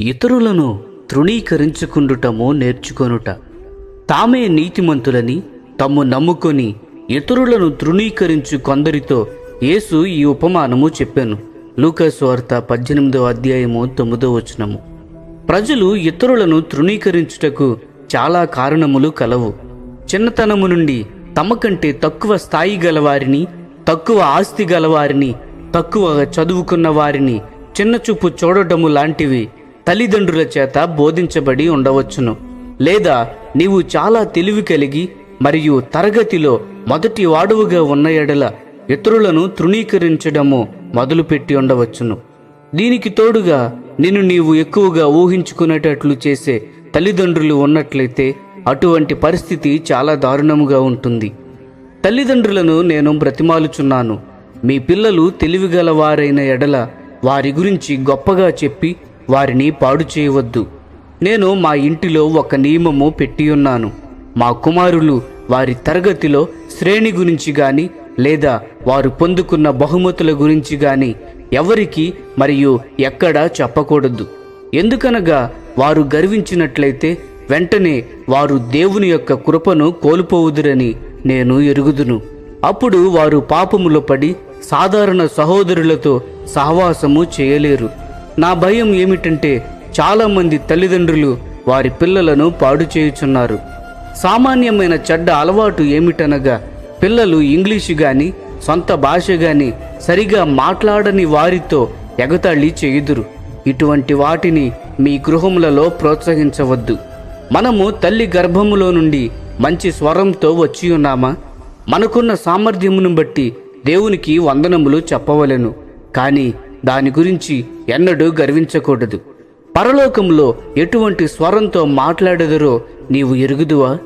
ఇతరులను తృణీకరించుకుండుటము నేర్చుకొనుట. తామే నీతిమంతులని తమ్ము నమ్ముకొని ఇతరులను తృణీకరించు కొందరితో యేసు ఈ ఉపమానము చెప్పాను. లూకాసు వార్త పద్దెనిమిదవ అధ్యాయము తొమ్మిదో వచనము. ప్రజలు ఇతరులను తృణీకరించుటకు చాలా కారణములు కలవు. చిన్నతనము నుండి తమ కంటే తక్కువ స్థాయి గలవారిని తక్కువ ఆస్తి గలవారిని తక్కువ చదువుకున్న వారిని చిన్నచూపు చూడటము లాంటివి తల్లిదండ్రుల చేత బోధించబడి ఉండవచ్చును. లేదా నీవు చాలా తెలివి కలిగి మరియు తరగతిలో మొదటి వాడువుగా ఉన్న ఎడల ఇతరులను తృణీకరించడము మొదలుపెట్టి ఉండవచ్చును. దీనికి తోడుగా నిన్ను నీవు ఎక్కువగా ఊహించుకునేటట్లు చేసే తల్లిదండ్రులు ఉన్నట్లయితే అటువంటి పరిస్థితి చాలా దారుణముగా ఉంటుంది. తల్లిదండ్రులను నేను బ్రతిమాలుచున్నాను. మీ పిల్లలు తెలివిగలవారైన ఎడల వారి గురించి గొప్పగా చెప్పి వారిని పాడు చేయవద్దు. నేను మా ఇంటిలో ఒక నియమము పెట్టి ఉన్నాను. మా కుమారులు వారి తరగతిలో శ్రేణి గురించి గాని లేదా వారు పొందుకున్న బహుమతుల గురించి గాని ఎవరికి మరియు ఎక్కడా చెప్పకూడదు. ఎందుకనగా వారు గర్వించినట్లయితే వెంటనే వారు దేవుని యొక్క కృపను కోల్పోవుదురని నేను ఎరుగుదును. అప్పుడు వారు పాపములో పడి సాధారణ సహోదరులతో సహవాసము చేయలేరు. నా భయం ఏమిటంటే చాలామంది తల్లిదండ్రులు వారి పిల్లలను పాడు చేయుచున్నారు. సామాన్యమైన చెడ్డ అలవాటు ఏమిటనగా పిల్లలు ఇంగ్లీషు గాని సొంత భాష గాని సరిగా మాట్లాడని వారితో ఎగతాళి చేయుదురు. ఇటువంటి వాటిని మీ గృహములలో ప్రోత్సహించవద్దు. మనము తల్లి గర్భములో నుండి మంచి స్వరంతో వచ్చి ఉన్నామా? మనకున్న సామర్థ్యమును బట్టి దేవునికి వందనములు చెప్పవలెను. కానీ దాని గురించి ఎన్నడూ గర్వించకూడదు. పరలోకంలో ఎటువంటి స్వరంతో మాట్లాడెదరో నీవు ఎరుగుదువా?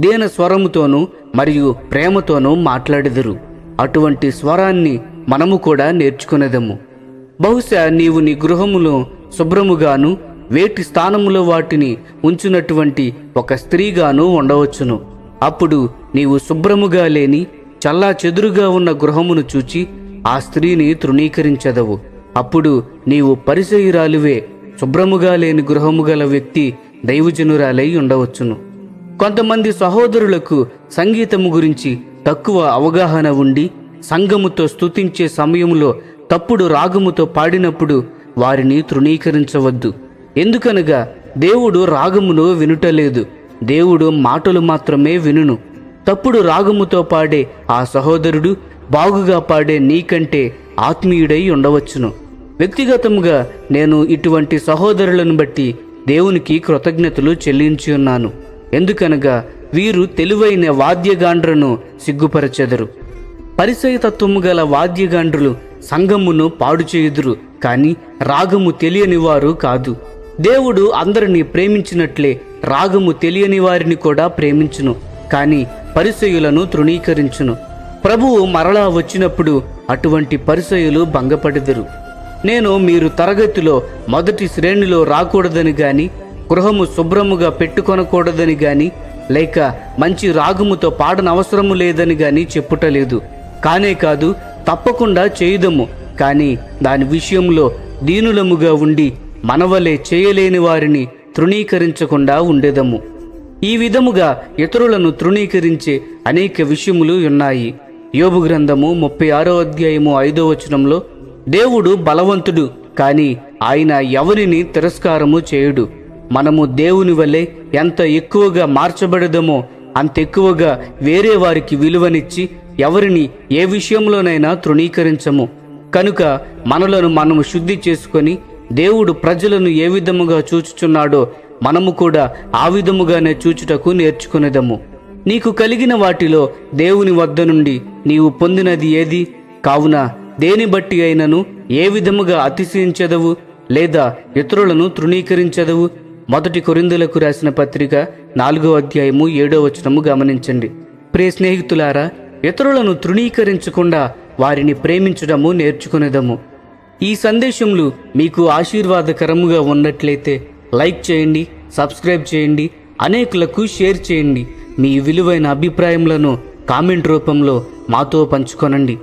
దేన స్వరముతోనూ మరియు ప్రేమతోనూ మాట్లాడెదరు. అటువంటి స్వరాన్ని మనము కూడా నేర్చుకునేదము. బహుశా నీవు నీ గృహములో శుభ్రముగాను వేటి స్థానములో వాటిని ఉంచునటువంటి ఒక స్త్రీగాను ఉండవచ్చును. అప్పుడు నీవు శుభ్రముగా లేని చల్లా చెదురుగా ఉన్న గృహమును చూచి ఆ స్త్రీని తృణీకరించదవు. అప్పుడు నీవు పరిచయురాలువే శుభ్రముగా లేని గృహము గల వ్యక్తి దైవజనురాలై ఉండవచ్చును. కొంతమంది సహోదరులకు సంగీతము గురించి తక్కువ అవగాహన ఉండి సంగముతో స్తుతించే సమయంలో తప్పుడు రాగముతో పాడినప్పుడు వారిని తృణీకరించవద్దు. ఎందుకనగా దేవుడు రాగమును వినుటలేదు దేవుడు మాటలు మాత్రమే వినును. తప్పుడు రాగముతో పాడే ఆ సహోదరుడు బాగుగా పాడే నీకంటే ఆత్మీయుడై ఉండవచ్చును. వ్యక్తిగతముగా నేను ఇటువంటి సహోదరులను బట్టి దేవునికి కృతజ్ఞతలు చెల్లించి ఉన్నాను. ఎందుకనగా వీరు తెలివైన వాద్యగాండ్రను సిగ్గుపరచెదరు. పరిచయతత్వము గల వాద్యగాండ్రులు సంగమును పాడు చేయుదురు కాని రాగము తెలియని వారు కాదు. దేవుడు అందరినీ ప్రేమించినట్లే రాగము తెలియని వారిని కూడా ప్రేమించును కాని పరిచయులను తృణీకరించును. ప్రభువు మరలా వచ్చినప్పుడు అటువంటి పరిచయులు భంగపడెదరు. నేను మీరు తరగతిలో మొదటి శ్రేణిలో రాకూడదని గాని గృహము శుభ్రముగా పెట్టుకొనకూడదని గాని లేక మంచి రాగముతో పాడనవసరము లేదని గాని చెప్పుటలేదు. కానే కాదు తప్పకుండా చేయుదము. కానీ దాని విషయంలో దీనులముగా ఉండి మనవలే చేయలేని వారిని తృణీకరించకుండా ఉండేదము. ఈ విధముగా ఇతరులను తృణీకరించే అనేక విషయములు ఉన్నాయి. యోబు గ్రంథము ముప్పై ఆరో అధ్యాయము ఐదో వచనంలో దేవుడు బలవంతుడు కాని ఆయన ఎవరిని తిరస్కారము చేయుడు? మనము దేవుని వలె ఎంత ఎక్కువగా మార్చబడదమో అంత ఎక్కువగా వేరే వారికి విలువనిచ్చి ఎవరిని ఏ విషయంలోనైనా తృణీకరించము. కనుక మనలను మనము శుద్ధి చేసుకొని దేవుడు ప్రజలను ఏ విధముగా చూచుచున్నాడో మనము కూడా ఆ విధముగానే చూచుటకు నేర్చుకునేదము. నీకు కలిగిన వాటిలో దేవుని వద్ద నుండి నీవు పొందినది ఏది? కావున దేని బట్టి అయినను? ఏ విధముగా అతిశయించదవు? లేదా ఇతరులను తృణీకరించదవు? మొదటి కొరిందులకు రాసిన పత్రిక నాలుగో అధ్యాయము ఏడో వచనము గమనించండి. ప్రే స్నేహితులారా ఇతరులను తృణీకరించకుండా వారిని ప్రేమించడము నేర్చుకునేదము. ఈ సందేశములు మీకు ఆశీర్వాదకరముగా ఉన్నట్లయితే లైక్ చేయండి సబ్స్క్రైబ్ చేయండి అనేకులకు షేర్ చేయండి. మీ విలువైన అభిప్రాయములను కామెంట్ రూపంలో మాతో పంచుకొనండి.